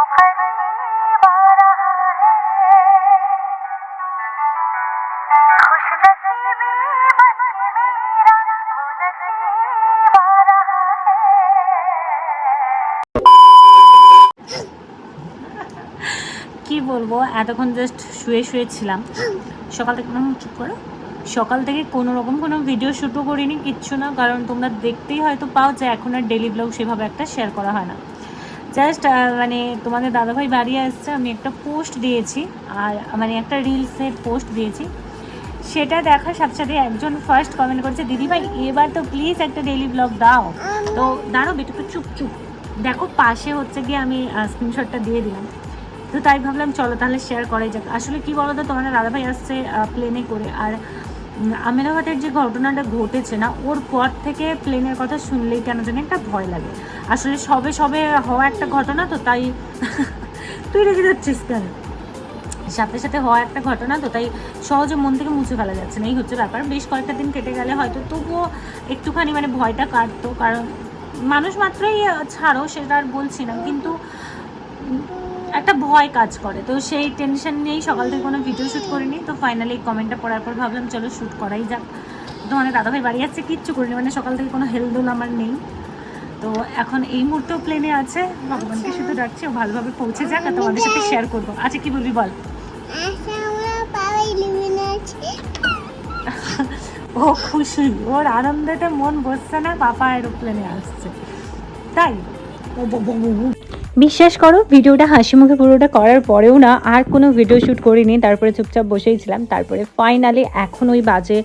কি বলব, এতক্ষণ জাস্ট শুয়ে শুয়েছিলাম সকাল থেকে চুপ করো। সকাল থেকে কোনো রকম কোনো ভিডিও শ্যুটও করিনি, কিচ্ছু না, কারণ তোমরা দেখতেই হয়তো পাও যে এখন আর ডেলি ব্লগ সেভাবে একটা শেয়ার করা হয় না। জাস্ট মানে তোমাদের দাদাভাই বাড়ি আসছে, আমি একটা পোস্ট দিয়েছি, আর মানে একটা রিলসের পোস্ট দিয়েছি। সেটা দেখার সাথে সাথে একজন ফার্স্ট কমেন্ট করেছে, দিদিভাই, এবার তো প্লিজ একটা ডেলি ব্লগ দাও। তো দাঁড়ো একটু চুপ চুপ। দেখো, পাশে হচ্ছে গিয়ে আমি স্ক্রিনশটটা দিয়ে দিলাম। তো তাই ভাবলাম, চলো তাহলে শেয়ার করাই যাক। আসলে কি বলো তো তোমাদের দাদাভাই আসছে প্লেনে করে, আর উম, আমেরাবাদের যে ঘটনাটা ঘটেছে না ওর পর থেকে প্লেনের কথা শুনলেই কেন জানি একটা ভয় লাগে। আসলে সবে সবে হওয়া একটা ঘটনা তো তাই তুই রেখে যাচ্ছিস কেন? সাথে সাথে হওয়া একটা ঘটনা তো তাই সহজে মন থেকে মুছে ফেলা যাচ্ছে না। এই হচ্ছে ব্যাপার। বেশ কয়েকটা দিন কেটে গেলে হয়তো তবুও একটুখানি মানে ভয়টা কাটতো কারণ মানুষ মাত্রই ছাড়ো সেটা আর বলছি না। কিন্তু একটা ভয় কাজ করে। তো সেই টেনশন নিয়েই সকাল থেকে কোনো ভিডিও শ্যুট করিনি। তো ফাইনালি কমেন্টটা পড়ার পর ভাবলাম, চলো শ্যুট করাই যাক। তো মানে দাদাভাই বাড়ি যাচ্ছে কিচ্ছু করিনি। মানে সকাল থেকে কোনো হেলদোল আমার নেই। তো এখন এই মুহূর্তেও প্লেনে আছে। ভগবানকে শুধু ডাকছি ভালোভাবে পৌঁছে যাক আর তোমাদের সাথে শেয়ার করব। আচ্ছা কি বলবি বল? ও খুশি। ওর আনন্দেতে মন বসছে না, পাপা এরোপ্লেনে আসছে। তাই? ও। বিশ্বাস করো, ভিডিওটা হাসি মুখে পুরোটা করার পরেও না আর কোনো ভিডিও শ্যুট করিনি। তারপরে চুপচাপ বসেই ছিলাম। তারপরে ফাইনালি এখন ওই বাজে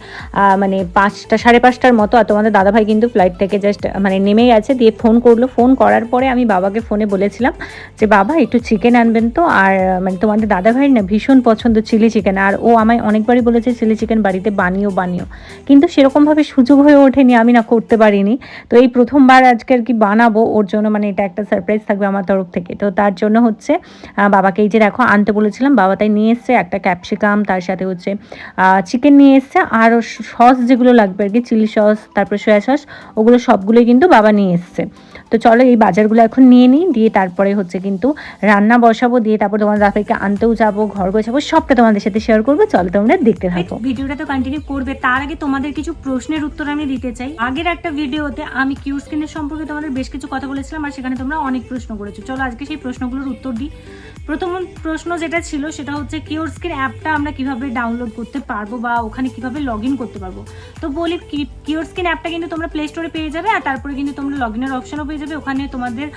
মানে পাঁচটা, সাড়ে পাঁচটার মতো, আর তোমাদের দাদাভাই কিন্তু ফ্লাইট থেকে জাস্ট মানে নেমেই আছে, দিয়ে ফোন করল। ফোন করার পরে আমি বাবাকে ফোনে বলেছিলাম যে, বাবা, একটু চিকেন আনবেন তো। আর মানে তোমাদের দাদাভাইয়ের না ভীষণ পছন্দ চিলি চিকেন আর ও আমায় অনেকবারই বলেছে চিলি চিকেন বাড়িতে বানিও বানিও। কিন্তু সেরকমভাবে সুযোগ হয়ে ওঠেনি, আমি না করতে পারিনি। তো এই প্রথমবার আজকে আর কি বানাবো, ওর জন্য মানে এটা একটা সারপ্রাইজ থাকবে আমার তরফ থেকে। তো তার জন্য হচ্ছে বাবাকে এই যে দেখো, আনতে বলেছিলাম, বাবা তাই নিয়ে এসছে একটা ক্যাপসিকাম তার সাথে হচ্ছে চিকেন নিয়ে এসছে, আর সস যেগুলো লাগবে আর কি চিলি সস তারপর সয়া সস ওগুলো সবগুলোই কিন্তু বাবা নিয়ে এসছে। তো চলো এই বাজারগুলো এখন নিয়ে নিই, দিয়ে তারপরে হচ্ছে কিন্তু রান্না বসাবো, দিয়ে তারপর তোমার দাদাকে আনতেও যাব, ঘর গোছাবো, সবটা তোমাদের সাথে শেয়ার করব, চলো তোমরা দেখতে থাকো। ভিডিওটা তো কন্টিনিউ করবে, তার আগে তোমাদের কিছু প্রশ্নের উত্তর আমি দিতে চাই। আগের একটা ভিডিওতে আমি কিউ স্ক্রিনের সম্পর্কে তোমাদের বেশ কিছু কথা বলেছিলাম, আর সেখানে তোমরা অনেক প্রশ্ন করেছ। চলো আজকে সেই প্রশ্নগুলোর উত্তর দিই। প্রথম প্রশ্ন যেটা ছিল সেটা হচ্ছে কিওর স্ক্রিন অ্যাপটা আমরা কীভাবে ডাউনলোড করতে পারব বা ওখানে কীভাবে লগ ইন করতে পারব। তো বলি কিওর স্ক্রিন অ্যাপটা কিন্তু তোমরা প্লে স্টোরে পেয়ে যাবে আর তারপরে কিন্তু তোমরা লগ ইনের অপশনও পেয়ে যাবে। ওখানে তোমাদের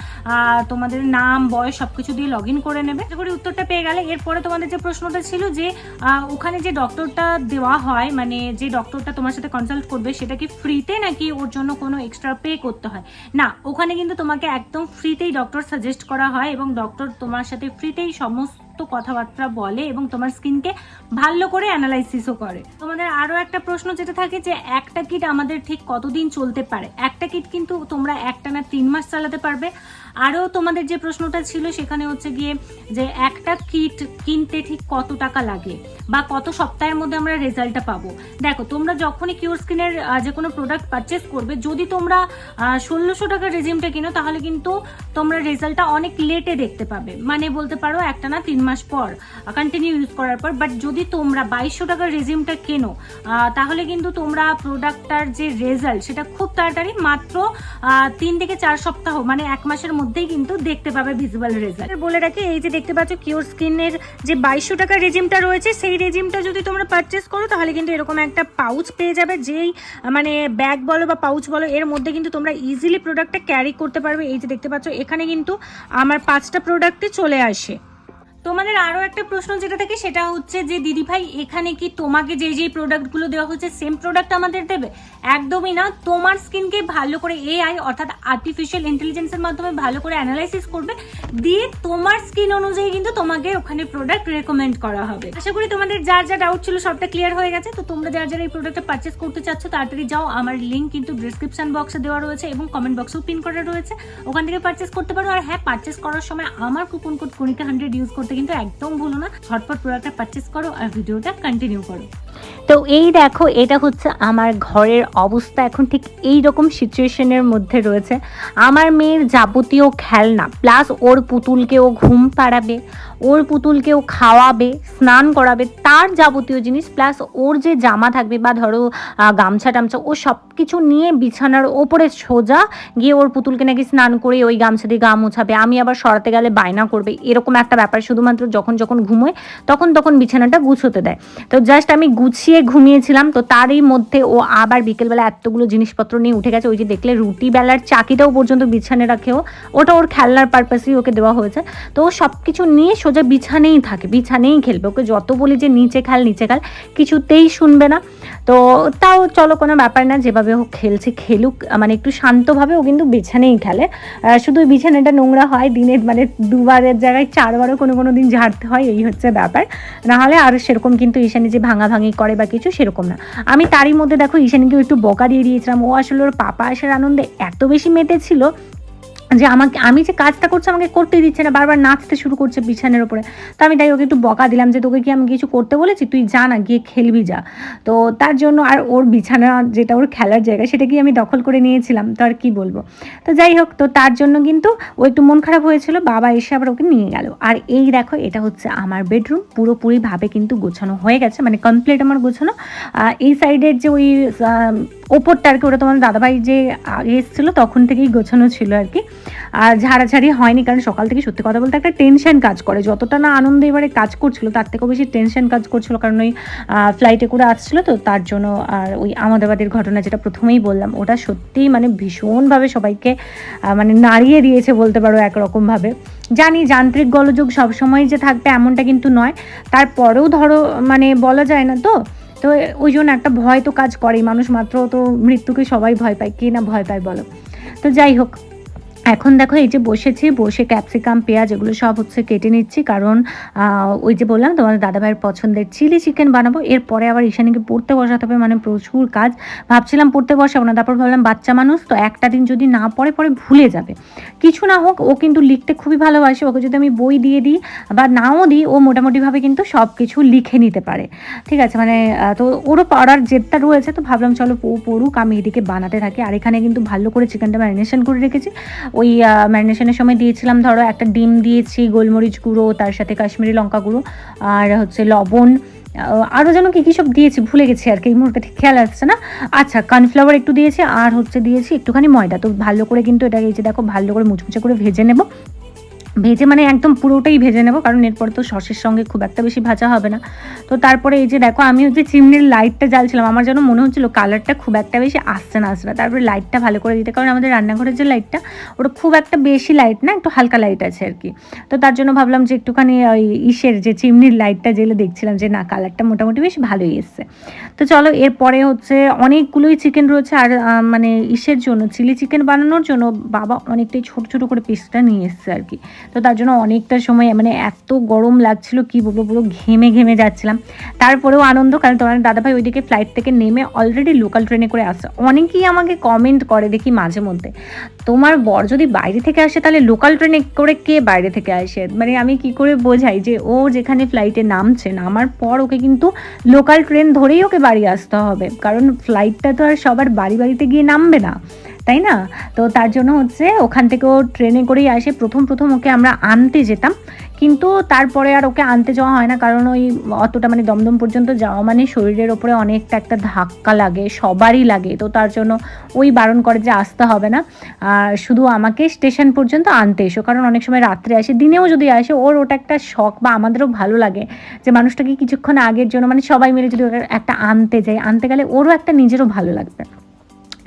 তোমাদের নাম, বয়স সব কিছু দিয়ে লগ ইন করে নেবে। করি উত্তরটা পেয়ে গেলে। এরপরে তোমাদের যে প্রশ্নটা ছিল যে ওখানে যে ডক্টরটা দেওয়া হয় মানে যে ডক্টরটা তোমার সাথে কনসাল্ট করবে, সেটা কি ফ্রিতে নাকি ওর জন্য কোনো এক্সট্রা পে করতে হয়? না, ওখানে কিন্তু তোমাকে একদম ফ্রিতেই ডক্টর সাজেস্ট করা হয় এবং ডক্টর তোমার সাথে ফ্রিতেই সমস্ত কথাবার্তা বলে এবং তোমার স্কিনকে ভালো করে অ্যানালাইসিসও করে। তোমাদের আরও একটা প্রশ্ন যেটা থাকে যে, একটা কিট আমাদের ঠিক কতদিন চলতে পারে? একটা কিট কিন্তু তোমরা একটা না তিন মাস চালাতে পারবে। আরও তোমাদের যে প্রশ্নটা ছিল সেখানে হচ্ছে গিয়ে যে একটা কিট কিনতে ঠিক কত টাকা লাগে বা কত সপ্তাহের মধ্যে আমরা রেজাল্টটা পাবো? দেখো, তোমরা যখনই কিউর স্কিনের যে কোনো প্রোডাক্ট পারচেস করবে, যদি তোমরা ষোলোশো টাকার রেজিমটা কিনো, তাহলে কিন্তু তোমরা রেজাল্টটা অনেক লেটে দেখতে পাবে। মানে বলতে পারো একটা না তিন মাস পর কন্টিনিউ ইউজ করার পর। বাট যদি তোমরা বাইশশো টাকার রেজিমটা কেনো তাহলে কিন্তু তোমরা প্রোডাক্টটার যে রেজাল্ট সেটা খুব তাড়াতাড়ি মাত্র তিন থেকে চার সপ্তাহ মানে এক মাসের মধ্যেই কিন্তু দেখতে পাবে ভিজুয়াল রেজাল্ট বলে রাখি, এই যে দেখতে পাচ্ছ কিওর স্কিনের যে বাইশশো টাকার রেজিমটা রয়েছে, সেই রেজিমটা যদি তোমরা পারচেস করো, তাহলে কিন্তু এরকম একটা পাউচ পেয়ে যাবে, যেই মানে ব্যাগ বলো বা পাউচ বলো, এর মধ্যে কিন্তু তোমরা ইজিলি প্রোডাক্টটা ক্যারি করতে পারবে। এই যে দেখতে পাচ্ছ, এখানে কিন্তু আমার পাঁচটা প্রোডাক্টই চলে আসে। তোমাদের আরও একটা প্রশ্ন যেটা থাকে সেটা হচ্ছে যে, দিদি ভাই, এখানে কি তোমাকে যে যে প্রোডাক্টগুলো দেওয়া হচ্ছে সেম প্রোডাক্ট আমাদের দেবে? একদমই না। তোমার স্কিনকে ভালো করে এআই অর্থাৎ আর্টিফিশিয়াল ইন্টেলিজেন্সের মাধ্যমে ভালো করে অ্যানালাইসিস করবে। দিয়ে তোমার স্কিন অনুযায়ী কিন্তু তোমাকে ওখানে প্রোডাক্ট রেকমেন্ড করা হবে। আশা করি তোমাদের যার যা ডাউট ছিল সবটা ক্লিয়ার হয়ে গেছে। তো তোমরা যার, যারা এই প্রোডাক্টটা পারচেস করতে চাচ্ছ, তাড়াতাড়ি যাও। আমার লিঙ্ক কিন্তু ডিসক্রিপশন বক্সে দেওয়া রয়েছে এবং কমেন্ট বক্সেও পিন করা রয়েছে। ওখান থেকে পারচেস করতে পারো। আর হ্যাঁ পারচেস করার সময় আমার coupon code Kanika hundred use করতে কিন্তু একদম ভুলো না। ঝটপট প্রোডাক্টটা পারচেস করো আর ভিডিওটা কন্টিনিউ করো। তো এই দেখো, এটা হচ্ছে আমার ঘরের অবস্থা। এখন ঠিক এই রকম সিচুয়েশনের মধ্যে রয়েছে। আমার মেয়ের যাবতীয় খেলনা প্লাস ওর পুতুলকেও ঘুম পাড়াবে, ওর পুতুলকেও খাওয়াবে, স্নান করাবে, তার যাবতীয় জিনিস প্লাস ওর যে জামা থাকবে বা ধরো গামছা টামছা, ও সব কিছু নিয়ে বিছানার ওপরে সোজা গিয়ে ওর পুতুলকে নাকি স্নান করে ওই গামছা দিয়ে গা মোছাবে। আমি আবার সরাতে গেলে বায়না করবে। এরকম একটা ব্যাপার। শুধুমাত্র যখন যখন ঘুমোয়, তখন তখন বিছানাটা গুছোতে দেয়। তো জাস্ট আমি গুছিয়ে ঘুমিয়েছিলাম, তো তারই মধ্যে ও আবার বিকেলবেলা এতগুলো জিনিসপত্র নিয়ে উঠে গেছে, ওই যে দেখলে রুটি বেলার চাকিটাও পর্যন্ত বিছানে রাখেও ওটা ওর খেলনার পারপাসেই ওকে দেওয়া হয়েছে। তো ও সব কিছু নিয়ে সোজা বিছানেই থাকে, বিছানেই খেলবে। ওকে যত বলি যে নিচে খেল নিচে খেল, কিছুতেই শুনবে না। তো তাও চলো কোনো ব্যাপার না, যেভাবে ও খেলছে, খেলুক মানে একটু শান্তভাবে ও কিন্তু বিছানেই খেলে। শুধু বিছানাটা নোংরা হয় দিনে মানে দুবারের জায়গায়, চারবারও কোনো কোনো দিন ঝাড়তে হয়, এই হচ্ছে ব্যাপার। নাহলে আর সেরকম কিন্তু ঈশানি যে ভাঙাভাঙি করে বা কিছু সেরকম না। আমি তারই মধ্যে দেখো ঈশানীকেও একটু বকা দিয়ে দিয়েছিলাম। ও আসলে ওর পাপা আসার আনন্দে এত বেশি মেতেছিল যে আমাকে, আমি যে কাজটা করছি আমাকে করতেই দিচ্ছে না, বারবার নাচতে শুরু করছে বিছানের ওপরে তো আমি তাই ওকে একটু বকা দিলাম যে তোকে কি আমি কিছু করতে বলেছি? তুই যা না, গিয়ে খেলবি যা। তো তার জন্য আর ওর বিছানা যেটা ওর খেলার জায়গা, সেটা কি আমি দখল করে নিয়েছিলাম? তো আর কী বলব? তো যাই হোক, তো তার জন্য কিন্তু ও একটু মন খারাপ হয়েছিল, বাবা এসে আবার ওকে নিয়ে গেল। আর এই দেখো, এটা হচ্ছে আমার বেডরুম পুরোপুরিভাবে কিন্তু গোছানো হয়ে গেছে মানে কমপ্লিট আমার গোছানো। এই সাইডের যে ওই ওপরটা আর কি, ওটা তোমার দাদাভাই যে আগে এসেছিল, তখন থেকেই গোছানো ছিল আর কি। আর ঝাড়াঝাড়ি হয়নি, কারণ সকাল থেকে সত্যি কথা বলতে একটা টেনশন কাজ করে। যতটা না আনন্দ এবারে কাজ করছিল, তার থেকেও বেশি টেনশন কাজ করছিল, কারণ ওই ফ্লাইটে করে আসছিল তো, তার জন্য আর ওই আমাদাবাদের ঘটনা যেটা প্রথমেই বললাম, ওটা সত্যিই মানে ভীষণভাবে সবাইকে মানে নাড়িয়ে দিয়েছে বলতে পারো একরকমভাবে। জানি যান্ত্রিক গোলযোগ সবসময় যে থাকবে এমনটা কিন্তু নয়, তারপরেও ধরো মানে বলা যায় না তো। তো ওই জন্য একটা ভয় তো কাজ করেই, মানুষ মাত্র তো মৃত্যুকে সবাই ভয় পায়, কে না ভয় পায় বলো। তো যাই হোক এখন দেখো এই যে বসেছি, বসে ক্যাপসিকাম পেঁয়াজ এগুলো সব হচ্ছে কেটে নিচ্ছি। কারণ ওই যে বললাম তোমাদের দাদাভাইয়ের পছন্দের চিলি চিকেন বানাবো। এরপরে আবার ঈশানীকে পড়তে বসাতে হবে মানে প্রচুর কাজ। ভাবছিলাম পড়তে বসাবো না, তারপর ভাবলাম বাচ্চা মানুষ, তো একটা দিন যদি না পড়ে, পরে ভুলে যাবে। কিছু না হোক, ও কিন্তু লিখতে খুবই ভালোবাসে, ওকে যদি আমি বই দিয়ে দিই বা নাও দিই, ও মোটামুটিভাবে কিন্তু সব কিছু লিখে নিতে পারে। ঠিক আছে মানে তো ওরও পড়ার জেদটা রয়েছে, তো ভাবলাম চলো পড়ুক, আমি এদিকে বানাতে থাকি। আর এখানে কিন্তু ভালো করে চিকেনটা ম্যারিনেশন করে রেখেছি। ওই ম্যারিনেশনের সময় দিয়েছিলাম, ধরো একটা ডিম দিয়েছি, গোলমরিচ গুঁড়ো, তার সাথে কাশ্মীরি লঙ্কা গুঁড়ো, আর হচ্ছে লবণ আরও যেন কী কী সব দিয়েছি, ভুলে গেছি আর কি, এই মুহূর্তে ঠিক খেয়াল আসছে না। আচ্ছা কর্নফ্লাওয়ার একটু দিয়েছি, আর হচ্ছে দিয়েছি একটুখানি ময়দা। তো ভালো করে কিন্তু এটা এই যে দেখো, ভালো করে মুচমুচে করে ভেজে নেব। ভেজে মানে একদম পুরোটাই ভেজে নেব, কারণ এরপর তো সসের সঙ্গে খুব একটা বেশি ভাজা হবে না। তো তারপরে এই যে দেখো, আমি হচ্ছে চিমনির লাইটটা জ্বালছিলাম, আমার যেন মনে হচ্ছিল কালারটা খুব একটা বেশি আসছে না আসছে না। তারপরে লাইটটা ভালো করে দিতে, কারণ আমাদের রান্নাঘরের যে লাইটটা ওটা খুব একটা বেশি লাইট না, একটু হালকা লাইট আছে আর কি। তো তার জন্য ভাবলাম যে একটুখানি ওই ইসের যে চিমনির লাইটটা জেলে দেখছিলাম যে না কালারটা মোটামুটি বেশ ভালোই এসছে। তো চলো, এরপরে হচ্ছে অনেকগুলোই চিকেন রয়েছে, আর মানে ইসের জন্য চিলি চিকেন বানানোর জন্য বাবা অনেকটাই ছোট ছোট করে পিসটা নিয়ে এসছে আর কি। তো তার জন্য অনেকটা সময় মানে এত গরম লাগছিল, কি বলব পুরো ঘেমে ঘেমে যাচ্ছিলাম। তারপরেও আনন্দ, কারণ তোমার দাদাভাই ওইদিকে ফ্লাইট থেকে নেমে অলরেডি লোকাল ট্রেনে করে আসছে অনেকেই আমাকে কমেন্ট করে দেখি মাঝে মধ্যে, তোমার বর যদি বাইরে থেকে আসে, তাহলে লোকাল ট্রেনে করে কে বাইরে থেকে আসে? মানে আমি কি করে বোঝাই যে, ও যেখানে ফ্লাইটে নামছে, নামার পর ওকে কিন্তু লোকাল ট্রেন ধরেই ওকে বাড়ি আসতে হবে। কারণ ফ্লাইটটা তো আর সবার বাড়ি বাড়িতে গিয়ে নামবে না। তাই না? তো তার জন্য হচ্ছে ওখান থেকে ও ট্রেনে করেই আসে। প্রথম প্রথম ওকে আমরা আনতে যেতাম। কিন্তু তারপরে আর ওকে আনতে যাওয়া হয় না। কারণ ওই অতটা মানে দমদম পর্যন্ত যাওয়া মানে শরীরের ওপরে অনেকটা একটা ধাক্কা লাগে, সবারই লাগে। তো তার জন্য ওই বারণ করে যে আসতে হবে না। আর শুধু আমাকে স্টেশন পর্যন্ত আনতে এসো। কারণ অনেক সময় রাত্রে আসে, দিনেও যদি আসে, ওর ওটা একটা শখ বা আমাদেরও ভালো লাগে যে মানুষটাকে কিছুক্ষণ আগের জন্য মানে সবাই মিলে যদি একটা আনতে যাই, আনতে গেলে ওরও একটা নিজেরও ভালো লাগবে।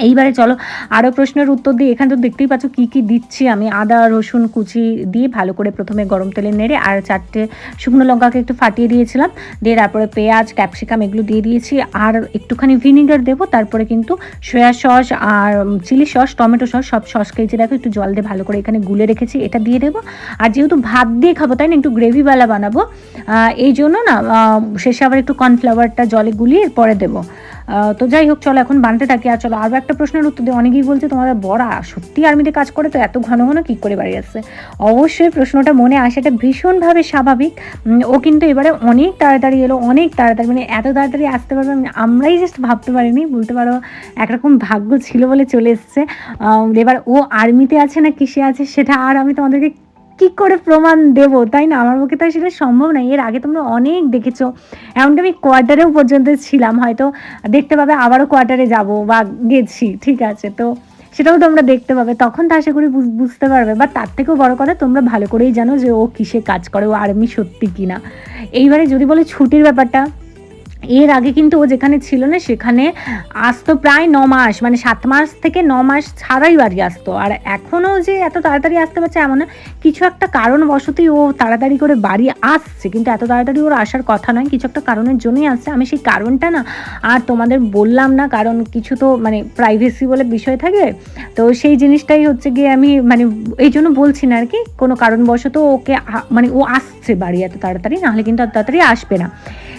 এইবারে চলো আরও প্রশ্নের উত্তর দিই এখানে তো দেখতেই পাচ্ছ কী কী দিচ্ছি আমি। আদা, রসুন, কুচি দিয়ে ভালো করে প্রথমে গরম তেলে নেড়ে আর চারটে শুকনো লঙ্কাকে একটু ফাটিয়ে দিয়েছিলাম। দিয়ে তারপরে পেঁয়াজ, ক্যাপসিকাম এগুলো দিয়ে দিয়েছি। আর একটুখানি ভিনিগার দেবো, তারপরে কিন্তু সয়া সস আর চিলি সস, টমেটো সস, সব সস খেয়েছি দেখো, একটু জল দিয়ে ভালো করে এখানে গুলে রেখেছি, এটা দিয়ে দেবো। আর যেহেতু ভাত দিয়ে খাব, তাই না, একটু গ্রেভিওয়ালা বানাবো। এই জন্য না শেষে আবার একটু কর্নফ্লাওয়ারটা জলে গুলিয়ে পরে দেবো। তো যাই হোক, চলো এখন বানতে থাকি। আর চলো আরও একটা প্রশ্নের উত্তর দিই। অনেকেই বলছে, তোমাদের বড়া সত্যি আর্মিতে কাজ করে? তো এত ঘন ঘন কী করে বাড়ি আসছে? অবশ্যই প্রশ্নটা মনে আসে, এটা ভীষণভাবে স্বাভাবিক। ও কিন্তু এবারে অনেক তাড়াতাড়ি এলো, অনেক তাড়াতাড়ি মানে এত তাড়াতাড়ি আসতে পারবে আমরাই জাস্ট ভাবতে পারিনি, বলতে পারো একরকম ভাগ্য ছিল বলে চলে এসছে। এবার ও আর্মিতে আছে না কিসে আছে, সেটা আর আমি তোমাদেরকে কি করে প্রমাণ দেবো? তাই না? আমার পক্ষে তো সেটা সম্ভব নয়। এর আগে তোমরা অনেক দেখেছ। এমনকি আমি কোয়ার্টারেও পর্যন্ত ছিলাম। হয়তো দেখতে পাবে আবারও কোয়ার্টারে যাব বা গেছি। ঠিক আছে, তো সেটাও তোমরা দেখতে পাবে। তখন তো আশা করি বুঝ- বুঝতে পারবে। বা তার থেকেও বড় কথা, তোমরা ভালো করেই জানো যে ও কিসে কাজ করে, ও আর্মি সত্যি কিনা। এইবারে যদি বলে ছুটির ব্যাপারটা এর আগে কিন্তু ও যেখানে ছিল না, সেখানে আসতো প্রায় ন মাস মানে সাত মাস থেকে ন মাস ছাড়াই বাড়ি আসতো। আর এখনও যে এত তাড়াতাড়ি আসতে পারছে এমন না, কিছু একটা কারণবশতই ও তাড়াতাড়ি করে বাড়ি আসছে, কিন্তু এত তাড়াতাড়ি ওর আসার কথা নয়, কিছু একটা কারণের জন্যই আসছে। আমি সেই কারণটা না আর তোমাদের বললাম না, কারণ কিছু তো মানে প্রাইভেসি বলে বিষয় থাকে। তো সেই জিনিসটাই হচ্ছে গিয়ে আমি মানে এই জন্য বলছি না আর কি কোনো কারণবশত ওকে মানে ও আসছে বাড়ি এত তাড়াতাড়ি, নাহলে কিন্তু এত তাড়াতাড়ি আসবে না।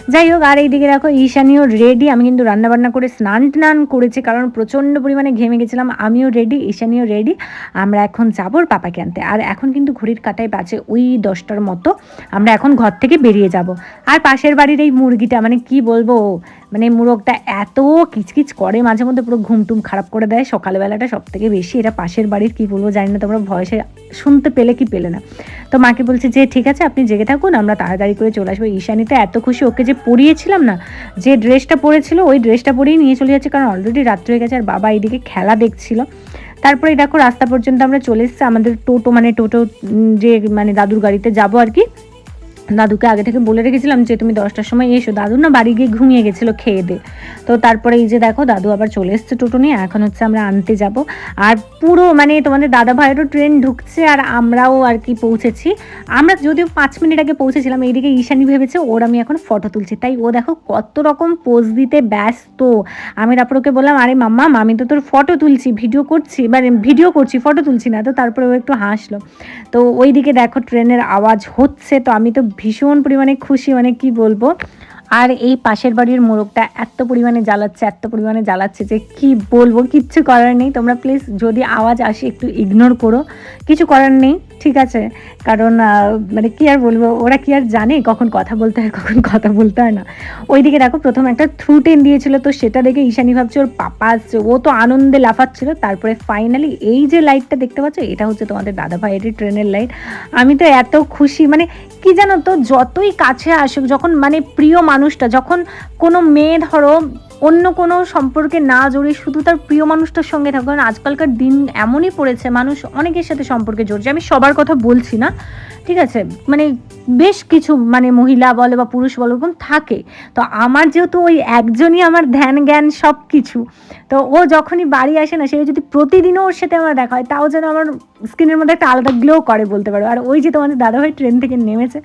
যাই হোক আর এইদিকে দেখো, ঈশানীও রেডি আমি কিন্তু রান্নাবান্না করে স্নান টান করেছি, কারণ প্রচণ্ড পরিমাণে ঘেমে গেছিলাম। আমিও রেডি ঈশানীও রেডি আমরা এখন যাব পাপাকে আনতে। আর এখন কিন্তু ঘড়ির কাটায় বাজে ওই দশটার মতো। আমরা এখন ঘর থেকে বেরিয়ে যাব। আর পাশের বাড়ির এই মুরগিটা মানে কি বলব মানে মুরগটা এত কিচকিচ করে, মাঝে মধ্যে পুরো ঘুমটুম খারাপ করে দেয়। সকালবেলাটা সব থেকে বেশি। এটা পাশের বাড়ির, কি বলব, জানি না, তোমরা ভয়েসে শুনতে পেলে কি পেলে না। তো মাকে বলছে যে, ঠিক আছে, আপনি জেগে থাকুন, আমরা তাড়াতাড়ি করে চলে আসব। ঈশানিতে এত খুশি, ওকে যে পরিয়েছিলাম না, যে ড্রেসটা পরেছিল, ওই ড্রেসটা পরেই নিয়ে চলে যাচ্ছে, কারণ অলরেডি রাত্রি হয়ে গেছে, আর বাবা এইদিকে খেলা দেখছিল। তারপরে দেখো, রাস্তা পর্যন্ত আমরা চলে এসেছি, আমাদের টোটো মানে টোটো যে মানে দাদুর গাড়িতে যাব আর কি। দাদুকে আগে থেকে বলে রেখেছিলাম যে, তুমি দশটার সময় এসো। দাদু না বাড়ি গিয়ে ঘুমিয়ে গেছিল খেয়ে দে। তো তারপরে এই যে দেখো, দাদু আবার চলে এসছে টোটো নিয়ে। এখন হচ্ছে আমরা আনতে যাব। আর পুরো মানে তোমাদের দাদা ভাইয়েরও ট্রেন ঢুকছে আর আমরাও আর কি পৌঁছেছি। আমরা যদিও পাঁচ মিনিট আগে পৌঁছেছিলাম, এইদিকে ঈশানি ভেবেছে, ওর আমি এখন ফটো তুলছি। তাই ও দেখো কত রকম পোজ দিতে ব্যস্ত। আমি তারপর ওকে বললাম, আরে মাম্মা, আমি তো তোর ফটো তুলছি ভিডিও করছি মানে ভিডিও করছি ফটো তুলছি না। তো তারপরে ও একটু হাসলো। তো ওইদিকে দেখো ট্রেনের আওয়াজ হচ্ছে। তো আমি তো ভীষণ পরিমাণে খুশি মানে কি বলব? আর এই পাশের বাড়ির মোরগটা এত পরিমাণে জ্বালাচ্ছে, এত পরিমাণে জ্বালাচ্ছে যে কি বলব? কিচ্ছু করার নেই। তোমরা প্লিজ যদি আওয়াজ আসে একটু ইগনোর করো। কিছু করার নেই, ঠিক আছে? কারণ মানে কি আর বলব? ওরা কি আর জানে কখন কথা বলতে হয়, কখন কথা বলতে হয় না। ওইদিকে দেখো, প্রথম একটা থ্রু টেন দিয়েছিল, তো সেটা দেখে ঈশানি ভাবছে, ওর পাপা আসছে, ও তো আনন্দে লাফাচ্ছিল। তারপরে ফাইনালি এই যে লাইটটা দেখতে পাচ্ছ, এটা হচ্ছে তোমাদের দাদা ভাইয়ের ট্রেনের লাইট আমি তো এত খুশি মানে কি জানো তো, যতই কাছে আসুক, যখন মানে প্রিয় মানুষটা যখন কোনো মেয়ে ধরো অন্য কোনো সম্পর্কে না জড়িয়ে শুধু তার প্রিয় মানুষটার সঙ্গে থাকবে কারণ আজকালকার দিন এমনই পড়েছে, মানুষ অনেকের সাথে সম্পর্কে জড়ছে আমি সবার কথা বলছি না, ঠিক আছে? মানে বেশ কিছু মানে মহিলা বলে বা পুরুষ বলে ওরকম থাকে। তো আমার যেহেতু ওই একজনই আমার ধ্যান জ্ঞান সব কিছু তো ও যখনই বাড়ি আসে না, সে যদি প্রতিদিনও ওর সাথে আমার দেখা হয়, তাও যেন আমার স্কিনের মধ্যে একটা আলাদা গ্লো করে বলতে পারো। আর ওই যে তোমাদের দাদাভাই ট্রেন থেকে নেমেছে,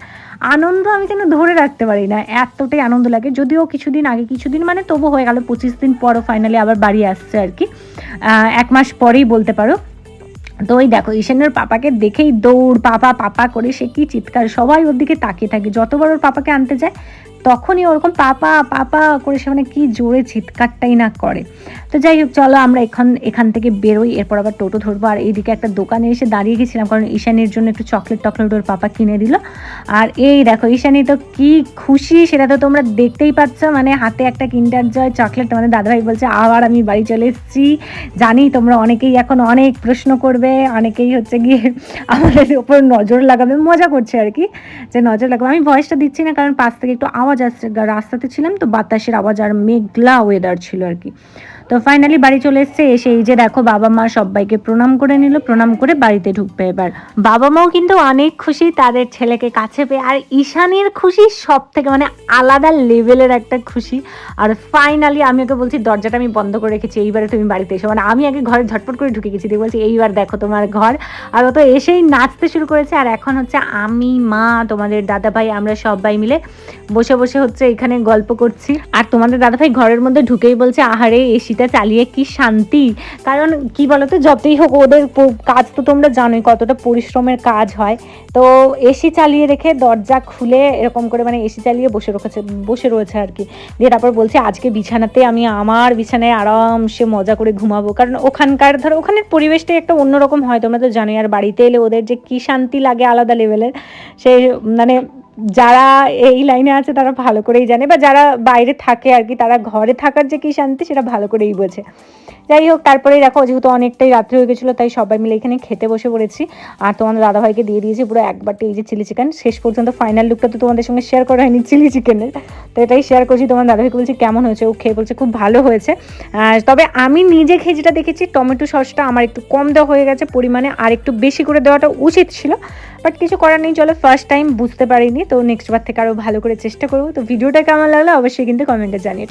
আনন্দ আমি যেন ধরে রাখতে পারি না, এতটাই আনন্দ লাগে। যদিও কিছুদিন আগে, কিছুদিন মানে তবু হয়ে গেল, পঁচিশ দিন পরও ফাইনালি আবার বাড়ি আসছে আর কি। এক মাস পরেই বলতে পারো। তো ওই দেখো ঈশানের পাপাকে দেখেই দৌড়, পাপা পাপা করে সে কি চিৎকার, সবাই ওর দিকে তাকিয়ে থাকে। যতবার ওর পাপাকে আনতে যায়, তখনই ওরকম পাপা পাপা করে সে মানে কি জোরে চিৎকারটাই না করে। তো যাই হোক, চলো আমরা এখান এখান থেকে বেরোই, এরপর আবার টোটো ধরবো। আর এইদিকে একটা দোকানে এসে দাঁড়িয়ে গেছিলাম, কারণ ঈশানির জন্য একটু চকলেট টকলেট ওর পাপা কিনে দিল। আর এই দেখো, ঈশানি তো কি খুশি, সেটা তো তোমরা দেখতেই পাচ্ছ। মানে হাতে একটা কিন্ডার জয় চকলেট তোমাদের দাদাভাই বলছে, আবার আমি বাড়ি চলে এসেছি। জানি তোমরা অনেকেই এখন অনেক প্রশ্ন করবে, অনেকেই হচ্ছে গিয়ে আমাদের ওপর নজর লাগাবে, মজা করছে আর কি, যে নজর লাগাবে। আমি ভয়েসটা দিচ্ছি না, কারণ পাশ থেকে একটু আওয়াজ আসছে। রাস্তাতে ছিলাম তো, বাতাসের আওয়াজ আর মেঘলা ওয়েদার ছিল আর কি। তো ফাইনালি বাড়ি চলে এসছে, এসে এই যে দেখো বাবা মা সবাইকে প্রণাম করে নিল, প্রণাম করে বাড়িতে ঢুকবে এবার। বাবা মাও কিন্তু অনেক খুশি, তাদের ছেলেকে কাছে পেয়ে, আর ঈশানের খুশি সব থেকে মানে আলাদা লেভেলের একটা খুশি। আর ফাইনালি আমি ওকে বলছি, দরজাটা আমি বন্ধ করে রেখেছি, এইবারে তুমি বাড়িতে এসো। মানে আমি আগে ঘরে ঝটপট করে ঢুকে গেছি, দিয়ে বলছি, এইবার দেখো তোমার ঘর। আর ও তো এসেই নাচতে শুরু করেছে, আর এখন হচ্ছে আমি, মা, তোমাদের দাদা ভাই, আমরা সবাই মিলে বসে বসে হচ্ছে এখানে গল্প করছি। আর তোমাদের দাদা ভাই ঘরের মধ্যে ঢুকেই বলছে, আহারে এসি এসিটা চালিয়ে কি শান্তি? কারণ কি বলতো, যতই হোক ওদের কাজ তো তোমরা জানোই কতটা পরিশ্রমের কাজ হয়। তো এসি চালিয়ে রেখে দরজা খুলে এরকম করে মানে এসি চালিয়ে বসে রেখেছে, বসে রয়েছে আর কি। দিয়ে তারপর বলছে, আজকে বিছানাতে আমি আমার বিছানায় আরামসে মজা করে ঘুমাবো। কারণ ওখানকার ধরো, ওখানের পরিবেশটাই একটা অন্যরকম হয়, তোমরা তো জানোই। আর বাড়িতে এলে ওদের যে কী শান্তি লাগে আলাদা লেভেলের সে মানে যারা এই লাইনে আছে তারা ভালো করেই জানে বা যারা বাইরে থাকে আর কি, তারা ঘরে থাকার যে কী শান্তি সেটা ভালো করেই বোঝে। যাই হোক তারপরে দেখো যেহেতু অনেকটাই রাত্রি হয়ে গেছিল, তাই সবাই মিলে এখানে খেতে বসে পড়েছি। আর তোমাদের দাদাভাইকে দিয়ে দিয়েছি পুরো একবারটি এই যে চিলি চিকেন। শেষ পর্যন্ত ফাইনাল লুকটা তো তোমাদের সঙ্গে শেয়ার করা হয়নি চিলি চিকেনের। তো এটাই শেয়ার করছি। তোমার দাদাভাইকে বলছি, কেমন হয়েছে? ও খেয়ে বলছে, খুব ভালো হয়েছে। তবে আমি নিজে খেয়ে যেটা দেখেছি, টমেটো সসটা আমার একটু কম দেওয়া হয়ে গেছে, পরিমাণে আর একটু বেশি করে দেওয়াটা উচিত ছিল। বাট কিছু করার নেই, চলো ফার্স্ট টাইম বুঝতে পারিনি। তো নেক্সট বার থেকে আরও ভালো করে চেষ্টা করব। তো ভিডিওটা কেমন লাগল অবশ্যই কিন্তু কমেন্টে জানিয়ে